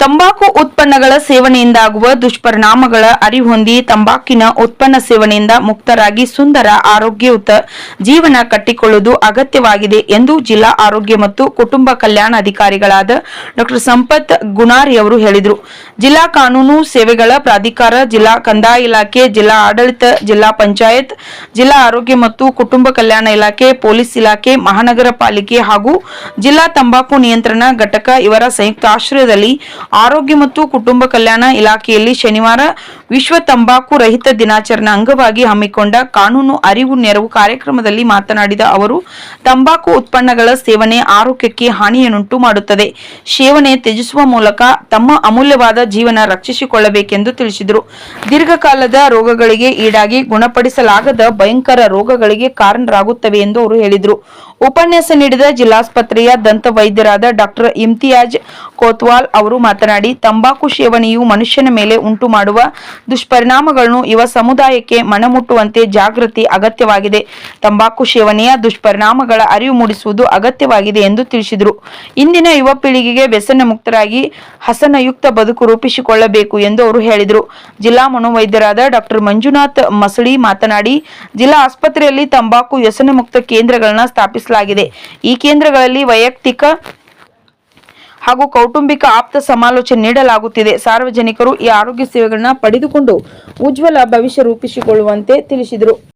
ತಂಬಾಕು ಉತ್ಪನ್ನಗಳ ಸೇವನೆಯಿಂದಾಗುವ ದುಷ್ಪರಿಣಾಮಗಳ ಅರಿಹೊಂದಿ ತಂಬಾಕಿನ ಉತ್ಪನ್ನ ಸೇವನೆಯಿಂದ ಮುಕ್ತರಾಗಿ ಸುಂದರ ಆರೋಗ್ಯಯುತ ಜೀವನ ಕಟ್ಟಿಕೊಳ್ಳುವುದು ಅಗತ್ಯವಾಗಿದೆ ಎಂದು ಜಿಲ್ಲಾ ಆರೋಗ್ಯ ಮತ್ತು ಕುಟುಂಬ ಕಲ್ಯಾಣ ಅಧಿಕಾರಿಗಳಾದ ಡಾಕ್ಟರ್ ಸಂಪತ್ ಗುಣಾರಿ ಅವರು ಹೇಳಿದರು. ಜಿಲ್ಲಾ ಕಾನೂನು ಸೇವೆಗಳ ಪ್ರಾಧಿಕಾರ, ಜಿಲ್ಲಾ ಕಂದಾಯ ಇಲಾಖೆ, ಜಿಲ್ಲಾ ಆಡಳಿತ, ಜಿಲ್ಲಾ ಪಂಚಾಯತ್, ಜಿಲ್ಲಾ ಆರೋಗ್ಯ ಮತ್ತು ಕುಟುಂಬ ಕಲ್ಯಾಣ ಇಲಾಖೆ, ಪೊಲೀಸ್ ಇಲಾಖೆ, ಮಹಾನಗರ ಪಾಲಿಕೆ ಹಾಗೂ ಜಿಲ್ಲಾ ತಂಬಾಕು ನಿಯಂತ್ರಣ ಘಟಕ ಇವರ ಸಂಯುಕ್ತ ಆಶ್ರಯದಲ್ಲಿ ಆರೋಗ್ಯ ಮತ್ತು ಕುಟುಂಬ ಕಲ್ಯಾಣ ಇಲಾಖೆಯಲ್ಲಿ ಶನಿವಾರ ವಿಶ್ವ ತಂಬಾಕು ರಹಿತ ದಿನಾಚರಣೆ ಅಂಗವಾಗಿ ಹಮ್ಮಿಕೊಂಡ ಕಾನೂನು ಅರಿವು ನೆರವು ಕಾರ್ಯಕ್ರಮದಲ್ಲಿ ಮಾತನಾಡಿದ ಅವರು, ತಂಬಾಕು ಉತ್ಪನ್ನಗಳ ಸೇವನೆ ಆರೋಗ್ಯಕ್ಕೆ ಹಾನಿಯನ್ನುಂಟು ಮಾಡುತ್ತದೆ. ಸೇವನೆ ತ್ಯಜಿಸುವ ಮೂಲಕ ತಮ್ಮ ಅಮೂಲ್ಯವಾದ ಜೀವನ ರಕ್ಷಿಸಿಕೊಳ್ಳಬೇಕೆಂದು ತಿಳಿಸಿದರು. ದೀರ್ಘಕಾಲದ ರೋಗಗಳಿಗೆ ಈಡಾಗಿ ಗುಣಪಡಿಸಲಾಗದ ಭಯಂಕರ ರೋಗಗಳಿಗೆ ಕಾರಣರಾಗುತ್ತವೆ ಎಂದು ಅವರು ಹೇಳಿದರು. ಉಪನ್ಯಾಸ ನೀಡಿದ ಜಿಲ್ಲಾಸ್ಪತ್ರೆಯ ದಂತ ವೈದ್ಯರಾದ ಡಾಕ್ಟರ್ ಇಮ್ತಿಯಾಜ್ ಕೋತ್ವಾಲ್ ಅವರು ಮಾತನಾಡಿ, ತಂಬಾಕು ಸೇವನೆಯು ಮನುಷ್ಯನ ಮೇಲೆ ಉಂಟು ಮಾಡುವ ದುಷ್ಪರಿಣಾಮಗಳನ್ನು ಯುವ ಸಮುದಾಯಕ್ಕೆ ಮನಮುಟ್ಟುವಂತೆ ಜಾಗೃತಿ ಅಗತ್ಯವಾಗಿದೆ. ತಂಬಾಕು ಸೇವನೆಯ ದುಷ್ಪರಿಣಾಮಗಳ ಅರಿವು ಮೂಡಿಸುವುದು ಅಗತ್ಯವಾಗಿದೆ ಎಂದು ತಿಳಿಸಿದರು. ಇಂದಿನ ಯುವ ಪೀಳಿಗೆಗೆ ವ್ಯಸನ ಮುಕ್ತರಾಗಿ ಹಸನಯುಕ್ತ ಬದುಕು ರೂಪಿಸಿಕೊಳ್ಳಬೇಕು ಎಂದು ಅವರು ಹೇಳಿದರು. ಜಿಲ್ಲಾ ಮನೋವೈದ್ಯರಾದ ಡಾಕ್ಟರ್ ಮಂಜುನಾಥ್ ಮಸಳಿ ಮಾತನಾಡಿ, ಜಿಲ್ಲಾ ಆಸ್ಪತ್ರೆಯಲ್ಲಿ ತಂಬಾಕು ವ್ಯಸನ ಮುಕ್ತ ಕೇಂದ್ರಗಳನ್ನು ಸ್ಥಾಪಿಸಲಾಗಿದೆ. ಈ ಕೇಂದ್ರಗಳಲ್ಲಿ ವೈಯಕ್ತಿಕ ಹಾಗೂ ಕೌಟುಂಬಿಕ ಆಪ್ತ ಸಮಾಲೋಚನೆ ನೀಡಲಾಗುತ್ತಿದೆ. ಸಾರ್ವಜನಿಕರು ಈ ಆರೋಗ್ಯ ಸೇವೆಗಳನ್ನ ಪಡೆದುಕೊಂಡು ಉಜ್ವಲ ಭವಿಷ್ಯ ರೂಪಿಸಿಕೊಳ್ಳುವಂತೆ ತಿಳಿಸಿದರು.